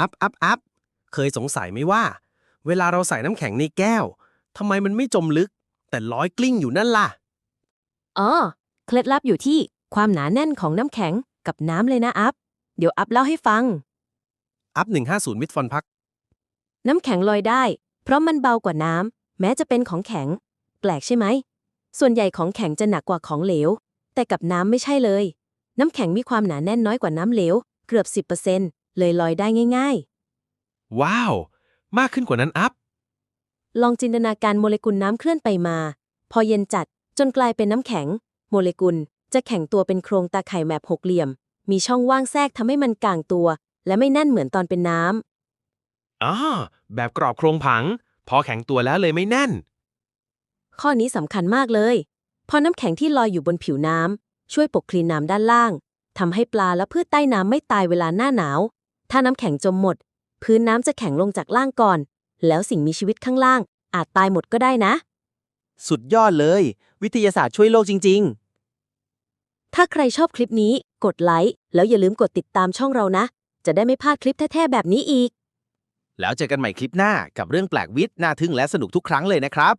อัพอัพอัพเคยสงสัยไหมว่า เวลาเราใส่น้ำแข็งในแก้วทำไมมันไม่จมลึก แต่ลอยกลิ้งอยู่นั่นล่ะ อ๋อ เคล็ดลับอยู่ที่ความหนาแน่นของน้ำแข็งกับน้ำเลยนะอัพ เดี๋ยวอัพเล่าให้ฟัง อัพ150วิทฟอนพัก น้ำแข็งลอยได้ เพราะมันเบากว่าน้ำแม้จะเป็นของแข็ง แปลกใช่ไหม ส่วนใหญ่ของแข็งจะหนักกว่าของเหลว แต่กับน้ำไม่ใช่เลย น้ำแข็งมีความหนาแน่นน้อยกว่าน้ำเหลว เกือบ 10% เลยลอยได้ง่ายว้าว มากขึ้นกว่านั้นอัพๆลองจินตนาการโมเลกุลน้ำเคลื่อนไปมา พอเย็นจัดจนกลายเป็นน้ำแข็ง โมเลกุลจะแข็งตัวเป็นโครงตาข่ายแบบหกเหลี่ยม มีช่องว่างแทรกทำให้มันกลางตัว และไม่แน่นเหมือนตอนเป็นน้ำอ๋อแบบกรอบโครงผัง พอแข็งตัวแล้วเลยไม่แน่น ข้อนี้สำคัญมากเลยเพอน้ำแข็งที่ลอยอยู่บนผิวน้ำช่วยปกคลีนน้ำด้านล่างทำให้ปลาและพืชใต้น้ำไม่ตายเวลาหน้าหนาว ถ้าน้ำแข็งจมหมด พื้นน้ำจะแข็งลงจากล่างก่อน แล้วสิ่งมีชีวิตข้างล่าง อาจตายหมดก็ได้นะ สุดยอดเลย วิทยาศาสตร์ช่วยโลกจริง ถ้าใครชอบคลิปนี้ กดไลค์แล้วอย่าลืมกดติดตามช่องเรานะ จะได้ไม่พลาดคลิปแท้ๆแบบนี้อีก ๆ แล้วเจอกันใหม่คลิปหน้ากับเรื่องแปลกวิทย์น่าทึ่งและสนุกทุกครั้งเลยนะครับ